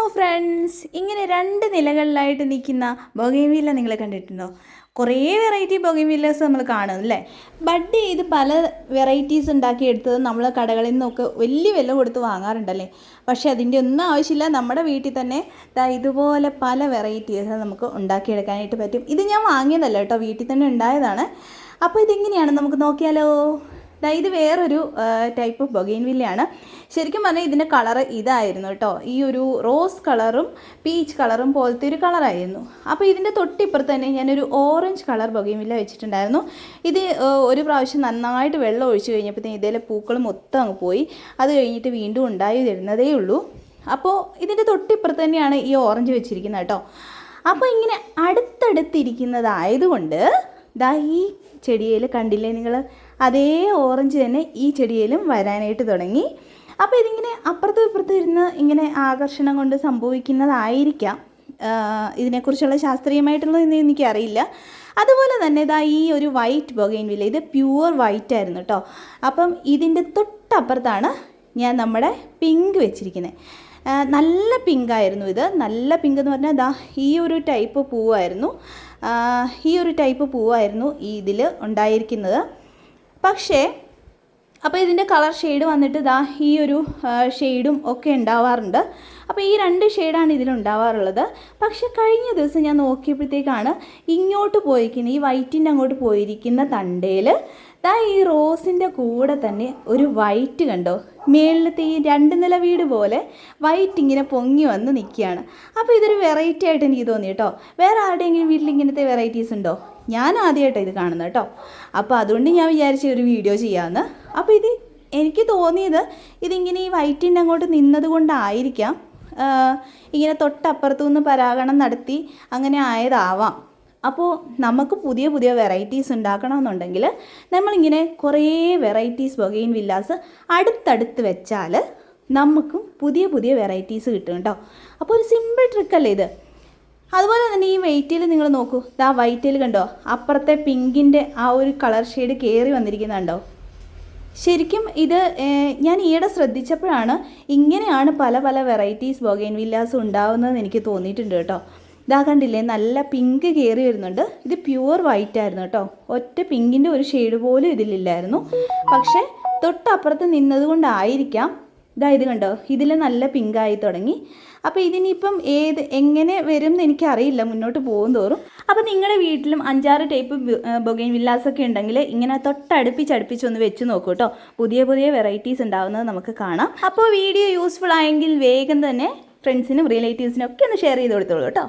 Hello friends ഇങ്ങനെ രണ്ട് നിലകളിലായിട്ട് നിൽക്കുന്ന ബൊഗൈൻവില്ല നിങ്ങൾ കണ്ടിട്ടുണ്ടോ? കുറേ വെറൈറ്റി ബൊഗൈൻവില്ലേഴ്സ് നമ്മൾ കാണും അല്ലേ? ബഡ് ചെയ്ത് പല വെറൈറ്റീസ് ഉണ്ടാക്കിയെടുത്തത് നമ്മൾ കടകളിൽ നിന്നൊക്കെ വലിയ വില കൊടുത്ത് വാങ്ങാറുണ്ടല്ലേ പക്ഷേ അതിന്റെ ഒന്നും ആവശ്യമില്ല. നമ്മുടെ വീട്ടിൽ തന്നെ ഇതുപോലെ പല വെറൈറ്റീസ് നമുക്ക് ഉണ്ടാക്കിയെടുക്കാനായിട്ട് പറ്റും. ഇത് ഞാൻ വാങ്ങിയതല്ല കേട്ടോ. വീട്ടിൽ തന്നെ ഉണ്ടായതാണ്. അപ്പോൾ ഇതെങ്ങനെയാണ്? നമുക്ക് നോക്കിയാലോ. ഇത് വേറൊരു ടൈപ്പ് ഓഫ് ബൊഗൈൻവില്ലയാണ് ശരിക്കും പറഞ്ഞാൽ ഇതിന്റെ കളറ് ഇതായിരുന്നു കേട്ടോ. ഈ ഒരു റോസ് കളറും പീച്ച് കളറും പോലത്തെ ഒരു കളറായിരുന്നു അപ്പോൾ ഇതിന്റെ തൊട്ടിപ്പുറത്ത് തന്നെ ഞാനൊരു ഓറഞ്ച് കളർ ബൊഗീമില്ല വെച്ചിട്ടുണ്ടായിരുന്നു. ഇത് ഒരു പ്രാവശ്യം നന്നായിട്ട് വെള്ളം ഒഴിച്ചു കഴിഞ്ഞപ്പോൾ ഇതിലെ പൂക്കൾ മൊത്തം അങ്ങ് പോയി. അത് കഴിഞ്ഞിട്ട് വീണ്ടും ഉണ്ടായി വരുന്നതേ ഉള്ളൂ. അപ്പോൾ ഇതിന്റെ തൊട്ടിപ്പുറത്ത് തന്നെയാണ് ഈ ഓറഞ്ച് വെച്ചിരിക്കുന്നത് കേട്ടോ. അപ്പോൾ ഇങ്ങനെ അടുത്തടുത്തിരിക്കുന്നതായതുകൊണ്ട് ദാ ഈ ചെടിയിൽ കണ്ടില്ലേ നിങ്ങൾ അതേ ഓറഞ്ച് തന്നെ ഈ ചെടിയിലും വരാനായിട്ട് തുടങ്ങി. അപ്പോൾ ഇതിങ്ങനെ അപ്പുറത്തും ഇപ്പുറത്തും ഇരുന്ന് ഇങ്ങനെ ആകർഷണം കൊണ്ട് സംഭവിക്കുന്നതായിരിക്കാം. ഇതിനെക്കുറിച്ചുള്ള ശാസ്ത്രീയമായിട്ടുള്ളതൊന്നും എനിക്കറിയില്ല. അതുപോലെ തന്നെ ഇതാ ഈ ഒരു വൈറ്റ് ബൊഗൈൻവില്ല ഇത് പ്യുവർ വൈറ്റ് ആയിരുന്നു കേട്ടോ അപ്പം ഇതിന്റെ തൊട്ടപ്പുറത്താണ് ഞാൻ നമ്മുടെ പിങ്ക് വെച്ചിരിക്കുന്നത് നല്ല പിങ്ക് ആയിരുന്നു ഇത്. നല്ല പിങ്ക് എന്ന് പറഞ്ഞാൽ ദാ ഈ ഒരു ടൈപ്പ് പൂവായിരുന്നു. ഈ ഒരു ടൈപ്പ് പൂവായിരുന്നു ഇതിൽ ഉണ്ടായിരിക്കുന്നത്. പക്ഷേ അപ്പോൾ ഇതിന്റെ കളർ ഷെയ്ഡ് വന്നിട്ട് ഇതാ ഈ ഒരു ഷെയ്ഡും ഒക്കെ ഉണ്ടാവാറുണ്ട്. അപ്പോൾ ഈ രണ്ട് ഷെയ്ഡാണ് ഇതിലുണ്ടാവാറുള്ളത് പക്ഷെ കഴിഞ്ഞ ദിവസം ഞാൻ നോക്കിയപ്പോഴത്തേക്കാണ് ഇങ്ങോട്ട് പോയിരിക്കുന്ന ഈ വൈറ്റിന്റെ അങ്ങോട്ട് പോയിരിക്കുന്ന തണ്ടയിൽ ദാ ഈ റോസിന്റെ കൂടെ തന്നെ ഒരു വൈറ്റ് കണ്ടോ? മേളിലത്തെ ഈ രണ്ട് നില വീട് പോലെ വൈറ്റ് ഇങ്ങനെ പൊങ്ങി വന്ന് നിൽക്കുകയാണ്. അപ്പോൾ ഇതൊരു വെറൈറ്റി ആയിട്ട് എനിക്ക് തോന്നി കേട്ടോ. വേറെ ആരുടെയെങ്കിലും വീട്ടിൽ ഇങ്ങനത്തെ വെറൈറ്റീസ് ഉണ്ടോ? ഞാൻ ആദ്യമായിട്ടാണ് ഇത് കാണുന്നത് കേട്ടോ. അപ്പോൾ അതുകൊണ്ട് ഞാൻ വിചാരിച്ച ഒരു വീഡിയോ ചെയ്യാമെന്ന് അപ്പോൾ ഇത് എനിക്ക് തോന്നിയത് ഇതിങ്ങനെ ഈ വൈറ്റിന്റെ അങ്ങോട്ട് നിന്നത് കൊണ്ടായിരിക്കാം ഇങ്ങനെ തൊട്ടപ്പുറത്തു നിന്ന് പരാഗണം നടത്തി അങ്ങനെ ആയതാവാം. അപ്പോൾ നമുക്ക് പുതിയ പുതിയ വെറൈറ്റീസ് ഉണ്ടാക്കണമെന്നുണ്ടെങ്കിൽ നമ്മളിങ്ങനെ കുറേ വെറൈറ്റീസ് ബൊഗൈൻ വില്ലാസ് അടുത്തടുത്ത് വെച്ചാൽ നമുക്കും പുതിയ പുതിയ വെറൈറ്റീസ് കിട്ടും കേട്ടോ അപ്പോൾ ഒരു സിമ്പിൾ ട്രിക്കല്ലേ ഇത്? അതുപോലെ തന്നെ ഈ വൈറ്റിൽ നിങ്ങൾ നോക്കൂ. ദാ വൈറ്റിൽ കണ്ടോ? അപ്പുറത്തെ പിങ്കിന്റെ ആ ഒരു കളർ ഷെയ്ഡ് കയറി വന്നിരിക്കുന്നുണ്ടോ? ശരിക്കും ഇത് ഞാൻ ഈയിടെ ശ്രദ്ധിച്ചപ്പോഴാണ് ഇങ്ങനെയാണ് പല പല വെറൈറ്റീസ് ബൊഗൈൻ വില്ലാസ് ഉണ്ടാവുന്നതെന്ന് എനിക്ക് തോന്നിയിട്ടുണ്ട് കേട്ടോ. ഇതാ കണ്ടില്ലേ നല്ല പിങ്ക് കയറി വരുന്നുണ്ട്. ഇത് പ്യുവർ വൈറ്റ് ആയിരുന്നു കേട്ടോ. ഒറ്റ പിങ്കിന്റെ ഒരു ഷെയ്ഡ് പോലും ഇതിലില്ലായിരുന്നു. പക്ഷേ തൊട്ടപ്പുറത്ത് നിന്നതുകൊണ്ടായിരിക്കാം ഇതാ ഇത് കണ്ടോ? ഇതിൽ നല്ല പിങ്കായി തുടങ്ങി. അപ്പോൾ ഇതിനിപ്പം ഏത് എങ്ങനെ വരും എന്ന് എനിക്കറിയില്ല. മുന്നോട്ട് പോകും തോറും. അപ്പോൾ നിങ്ങളുടെ വീട്ടിലും അഞ്ചാറ് ടൈപ്പ് ബൊഗൈൻ വില്ലാസൊക്കെ ഉണ്ടെങ്കിൽ ഇങ്ങനെ തൊട്ടടുപ്പിച്ചടുപ്പിച്ച് ഒന്ന് വെച്ച് നോക്കൂ കേട്ടോ പുതിയ പുതിയ വെറൈറ്റീസ് ഉണ്ടാവുന്നത് നമുക്ക് കാണാം. അപ്പോൾ വീഡിയോ യൂസ്ഫുൾ ആയെങ്കിൽ വേഗം തന്നെ ഫ്രണ്ട്സിനും റിലേറ്റീവ്സിനും ഒക്കെ ഒന്ന് ഷെയർ ചെയ്ത് കൊടുത്തോളൂ കേട്ടോ